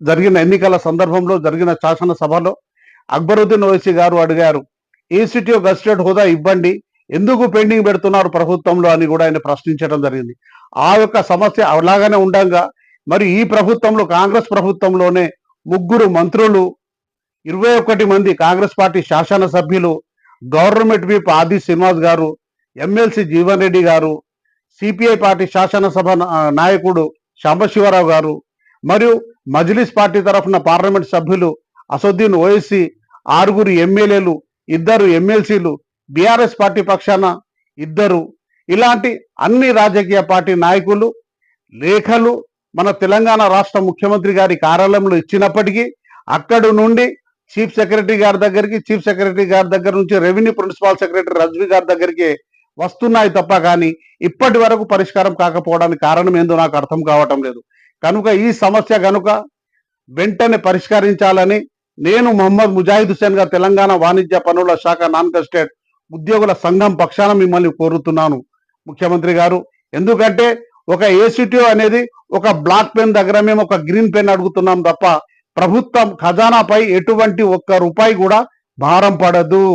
జరిగిన ఎన్నికల సందర్భంలో జరిగిన శాసనసభలో అక్బరుద్దీన్ ఓవైసీ గారు అడిగారు ఏసీటీఓ గస్టెడ్ హోదా ఇవ్వండి ఎందుకు పెండింగ్ పెడుతున్నారు ప్రభుత్వంలో? అని కూడా ఆయన ప్రశ్నించడం జరిగింది. ఆ యొక్క సమస్య అలాగనే ఉండగా మరి ఈ ప్రభుత్వంలో కాంగ్రెస్ ప్రభుత్వంలోనే ముగ్గురు మంత్రులు ఇరవై ఒకటి మంది కాంగ్రెస్ పార్టీ శాసనసభ్యులు గవర్నమెంట్ వీప్ ఆది శ్రీనివాస్ గారు ఎమ్మెల్సీ జీవన్ రెడ్డి గారు సిపిఐ పార్టీ శాసనసభ నాయకుడు సాంబశివరావు గారు మరియు మజ్లిస్ పార్టీ తరఫున పార్లమెంట్ సభ్యులు అసదుద్దీన్ ఓవైసీ ఆరుగురు ఎమ్మెల్యేలు ఇద్దరు ఎమ్మెల్సీలు బీఆర్ఎస్ పార్టీ పక్షాన ఇద్దరు. ఇలాంటి అన్ని రాజకీయ పార్టీ నాయకులు లేఖలు మన తెలంగాణ రాష్ట్ర ముఖ్యమంత్రి గారి కార్యాలయంలో ఇచ్చినప్పటికీ అక్కడి నుండి చీఫ్ సెక్రటరీ గారి దగ్గరికి చీఫ్ సెక్రటరీ గారి దగ్గర నుంచి రెవెన్యూ ప్రిన్సిపాల్ సెక్రటరీ రజ్వి గారి దగ్గరికి వస్తున్నాయి తప్ప కానీ ఇప్పటి వరకు పరిష్కారం కాకపోవడానికి కారణం ఏందో నాకు అర్థం కావటం లేదు. కనుక ఈ సమస్య కనుక వెంటనే పరిష్కరించాలని నేను మొహమ్మద్ ముజాహిద్ హుసేన్గా తెలంగాణ వాణిజ్య పనుల శాఖ నాన్ కస్టేట్ ఉద్యోగుల సంఘం పక్షాన మిమ్మల్ని కోరుతున్నాను ముఖ్యమంత్రి గారు. ఎందుకంటే ఒక ఏసీటీఓ అనేది ఒక బ్లాక్ పెన్ దగ్గర మేము ఒక గ్రీన్ పెన్ అడుగుతున్నాం తప్ప ప్రభుత్వం ఖజానాపై ఎటువంటి ఒక్క రూపాయి కూడా భారం పడదు.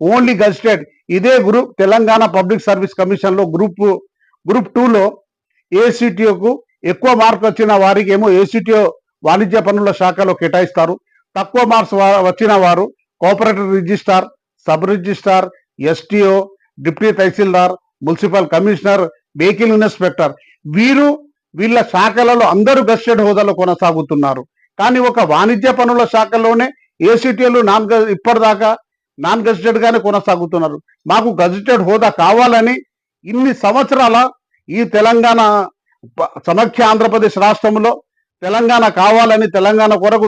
ఓన్లీ గజిస్టేట్ ఇదే గ్రూప్ తెలంగాణ పబ్లిక్ సర్వీస్ కమిషన్లో గ్రూప్ గ్రూప్ టూలో ఏసీటీఓకు ఎక్కువ మార్క్స్ వచ్చిన వారికి ఏమో ఏసీటీఓ వాణిజ్య పనుల శాఖలో కేటాయిస్తారు. తక్కువ మార్క్స్ వచ్చిన వారు cooperative registrar sub registrar STO deputy tahsildar municipal commissioner vehicle inspector. వీరు వీళ్ళ శాఖలలో అందరూ గస్టెడ్ హోదాలో కొనసాగుతున్నారు. కానీ ఒక వాణిజ్య పనుల శాఖలోనే ఏసీటీలు నాన్ గ- ఇప్పటిదాకా నాన్ గజిటెడ్ గానే కొనసాగుతున్నారు. మాకు గజిటెడ్ హోదా కావాలని ఇన్ని సంవత్సరాల ఈ తెలంగాణ సమైక్య ఆంధ్రప్రదేశ్ రాష్ట్రంలో తెలంగాణ కావాలని తెలంగాణ కొరకు